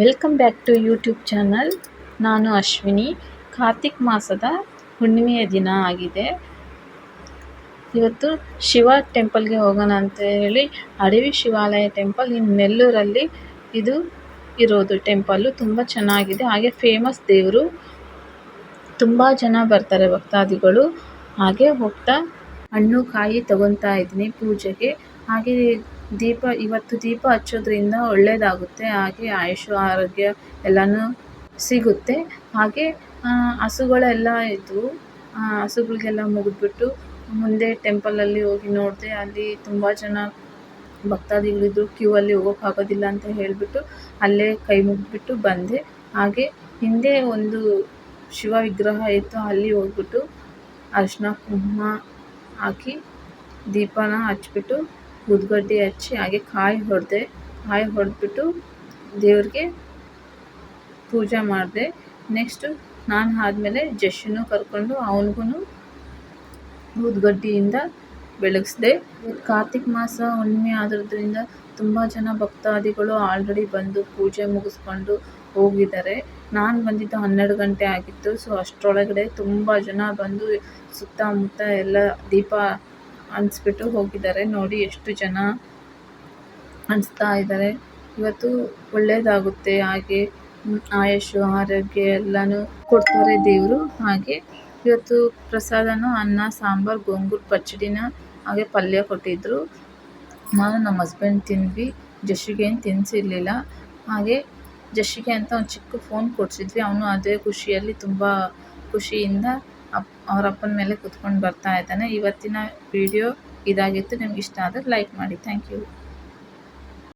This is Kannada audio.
Welcome back to YouTube channel ನಾನು ಅಶ್ವಿನಿ. ಕಾರ್ತಿಕ್ ಮಾಸದ ಹುಣ್ಣಿಮೆಯ ದಿನ ಆಗಿದೆ. ಇವತ್ತು ಶಿವ ಟೆಂಪಲ್ಗೆ ಹೋಗೋಣ ಅಂತ ಹೇಳಿ ಅಡವಿ ಶಿವಾಲಯ ಟೆಂಪಲ್ ಇನ್ ನೆಲ್ಲೂರಲ್ಲಿ ಇದು ಇರೋದು ಟೆಂಪಲ್ಲು ತುಂಬ ಚೆನ್ನಾಗಿದೆ. ಹಾಗೆ ಫೇಮಸ್ ದೇವರು. ತುಂಬ ಜನ ಬರ್ತಾರೆ ಭಕ್ತಾದಿಗಳು. ಹಾಗೆ ಹೋಗ್ತಾ ಹಣ್ಣು ಕಾಯಿ ತಗೊತಾ ಇದ್ದೀನಿ ಪೂಜೆಗೆ. ಹಾಗೆ ದೀಪ, ಇವತ್ತು ದೀಪ ಹಚ್ಚೋದ್ರಿಂದ ಒಳ್ಳೆಯದಾಗುತ್ತೆ ಹಾಗೆ ಆಯುಷ್ಯ ಆರೋಗ್ಯ ಎಲ್ಲನೂ ಸಿಗುತ್ತೆ. ಹಾಗೆ ಹಸುಗಳೆಲ್ಲ ಇದ್ವು. ಹಸುಗಳಿಗೆಲ್ಲ ಮುಗಿದ್ಬಿಟ್ಟು ಮುಂದೆ ಟೆಂಪಲಲ್ಲಿ ಹೋಗಿ ನೋಡಿದೆ, ಅಲ್ಲಿ ತುಂಬ ಜನ ಭಕ್ತಾದಿಗಳಿದ್ರು. ಕ್ಯೂ ಅಲ್ಲಿ ಹೋಗೋಕ್ಕಾಗೋದಿಲ್ಲ ಅಂತ ಹೇಳಿಬಿಟ್ಟು ಅಲ್ಲೇ ಕೈ ಮುಗಿದ್ಬಿಟ್ಟು ಬಂದೆ. ಹಾಗೆ ಹಿಂದೆ ಒಂದು ಶಿವ ವಿಗ್ರಹ ಇತ್ತು. ಅಲ್ಲಿ ಹೋಗ್ಬಿಟ್ಟು ಅರಿಶಿನ ಕುಂಕುಮ ಹಾಕಿ ದೀಪನ ಹಚ್ಬಿಟ್ಟು ಊದ್ಗಡ್ಡೆ ಹಚ್ಚಿ ಹಾಗೆ ಕಾಯಿ ಹೊಡೆದೆ, ಕಾಯಿ ಹೊಡೆದ್ಬಿಟ್ಟು ದೇವ್ರಿಗೆ ಪೂಜೆ ಮಾಡಿದೆ. ನೆಕ್ಸ್ಟು ನಾನು ಆದಮೇಲೆ ಜಶ್ಶನ್ನು ಕರ್ಕೊಂಡು ಅವನಿಗೂ ಊದ್ಗಡ್ಡೆಯಿಂದ ಬೆಳಗಿಸ್ದೆ. ಕಾರ್ತಿಕ್ ಮಾಸ, ಹುಣ್ಣಿಮೆ ಆದ್ರದ್ರಿಂದ ತುಂಬ ಜನ ಭಕ್ತಾದಿಗಳು ಆಲ್ರೆಡಿ ಬಂದು ಪೂಜೆ ಮುಗಿಸ್ಕೊಂಡು ಹೋಗಿದ್ದಾರೆ. ನಾನು ಬಂದಿದ್ದು ಹನ್ನೆರಡು ಗಂಟೆ ಆಗಿತ್ತು ಸೊ ಅಷ್ಟರೊಳಗಡೆ ತುಂಬ ಜನ ಬಂದು ಸುತ್ತಮುತ್ತ ಎಲ್ಲ ದೀಪ ಹಂಚ್ಬಿಟ್ಟು ಹೋಗಿದ್ದಾರೆ. ನೋಡಿ ಎಷ್ಟು ಜನ ಅನಿಸ್ತಾ ಇದ್ದಾರೆ. ಇವತ್ತು ಒಳ್ಳೆಯದಾಗುತ್ತೆ ಹಾಗೆ ಆಯುಷು ಆರೋಗ್ಯ ಎಲ್ಲನೂ ಕೊಡ್ತಾರೆ ದೇವರು. ಹಾಗೆ ಇವತ್ತು ಪ್ರಸಾದನೂ ಅನ್ನ, ಸಾಂಬಾರು, ಗೊಂಗುರ್ ಪಚ್ಚಡಿನ ಹಾಗೆ ಪಲ್ಯ ಕೊಟ್ಟಿದ್ದರು ನಾನು ನಮ್ಮ ಹಸ್ಬೆಂಡ್ ತಿಂದ್ವಿ. ಜಶಿಗೆ ಏನು ತಿನ್ನಿಸಿರ್ಲಿಲ್ಲ ಹಾಗೆ ಜಶಿಗೆ ಅಂತ ಒಂದು ಚಿಕ್ಕ ಫೋನ್ ಕೊಡಿಸಿದ್ವಿ. ಅವನು ಅದೇ ಖುಷಿಯಲ್ಲಿ ತುಂಬ ಖುಷಿಯಿಂದ ಅಪ್ ಅವ್ರ ಅಪ್ಪನ ಮೇಲೆ ಕುತ್ಕೊಂಡು ಬರ್ತಾ ಇದ್ದಾನೆ. ಇವತ್ತಿನ ವಿಡಿಯೋ ಇದಾಗಿತ್ತು. ನಿಮ್ಗೆ ಇಷ್ಟ ಆದರೆ ಲೈಕ್ ಮಾಡಿ. Thank you